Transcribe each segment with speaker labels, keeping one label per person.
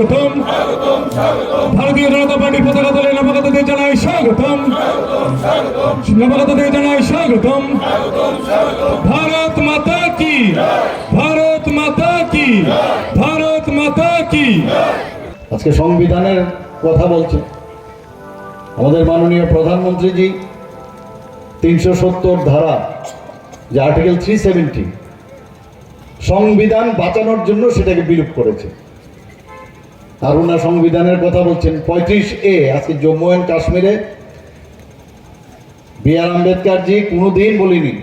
Speaker 1: স্বাগতম। ভারতীয় জনতা পার্টির পতাকা দলের নবাগতদের জানাই স্বাগতম। নবাগতদের জানাই স্বাগতম। ভারত মাতা কি? ভারত মাতা কি? ভারত মাতা কি?
Speaker 2: আজকে সংবিধানের কথা বলছে। আমাদের মাননীয় প্রধানমন্ত্রীজি তিনশো সত্তর ধারা, যে আর্টিকেল থ্রি সেভেন্টি, সংবিধান বাঁচানোর জন্য সেটাকে বিলুপ করেছে। আর সংবিধানের কথা বলছেন পঁয়ত্রিশ এ, আজকে জম্মু অ্যান্ড কাশ্মীরে। বি আর আম্বেদকরজি কোনোদিন বলিনি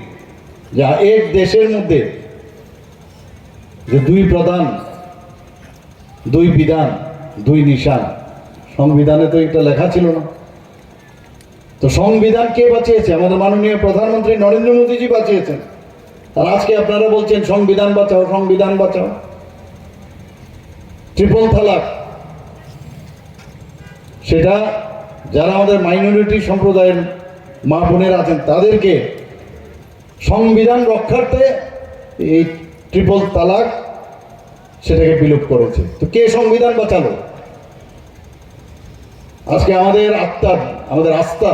Speaker 2: যে এক দেশের মধ্যে যে দুই প্রধান, দুই বিধান, দুই নিশান, সংবিধানে তো এটা লেখা ছিল না। তো সংবিধান কে বাঁচিয়েছে? আমাদের মাননীয় প্রধানমন্ত্রী নরেন্দ্র মোদীজি বাঁচিয়েছেন। আর আজকে আপনারা বলছেন, সংবিধান বাঁচাও সংবিধান বাঁচাও। ট্রিপল তালাক সেটা যারা আমাদের মাইনরিটি সম্প্রদায়ের মা বোনেরা আছেন, তাদেরকে সংবিধান রক্ষার্থে এই ট্রিপল তালাক সেটাকে বিলোপ করেছে। তো কে সংবিধান বাঁচালো? আজকে আমাদের আত্মা আমাদের আস্থা,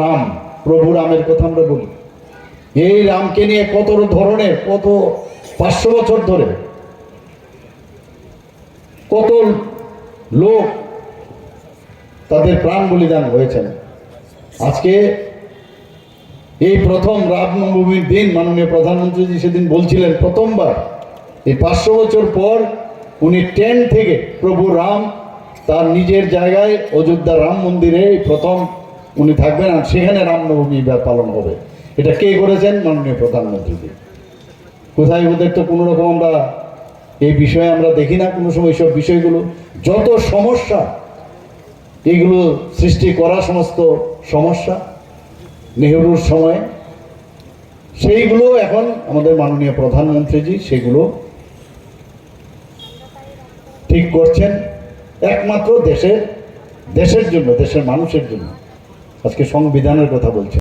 Speaker 2: রাম, প্রভু রামের কথা আমরা বলি। এই রামকে নিয়ে কত ধরনের, কত পাঁচশো বছর ধরে কত লোক তাদের প্রাণ বলিদান হয়েছেন। আজকে এই প্রথম রামনবমীর দিন মাননীয় প্রধানমন্ত্রীজি সেদিন বলছিলেন প্রথমবার। এই পাঁচশো বছর পর উনি ট্রেন থেকে প্রভু রাম তার নিজের জায়গায় অযোধ্যা রাম মন্দিরে প্রথম উনি থাকবেন আর সেখানে রামনবমী পালন হবে। এটা কে করেছেন? মাননীয় প্রধানমন্ত্রীজি। কোথায় ওদের তো কোনো রকম আমরা এই বিষয়ে আমরা দেখি না কোনো সময় সব বিষয়গুলো। যত সমস্যা, এগুলো সৃষ্টি করা সমস্ত সমস্যা নেহরুর সময়ে, সেইগুলো এখন আমাদের মাননীয় প্রধানমন্ত্রীজি সেগুলো ঠিক করছেন। একমাত্র দেশের দেশের জন্য, দেশের মানুষের জন্য। আজকে সংবিধানের কথা বলছেন।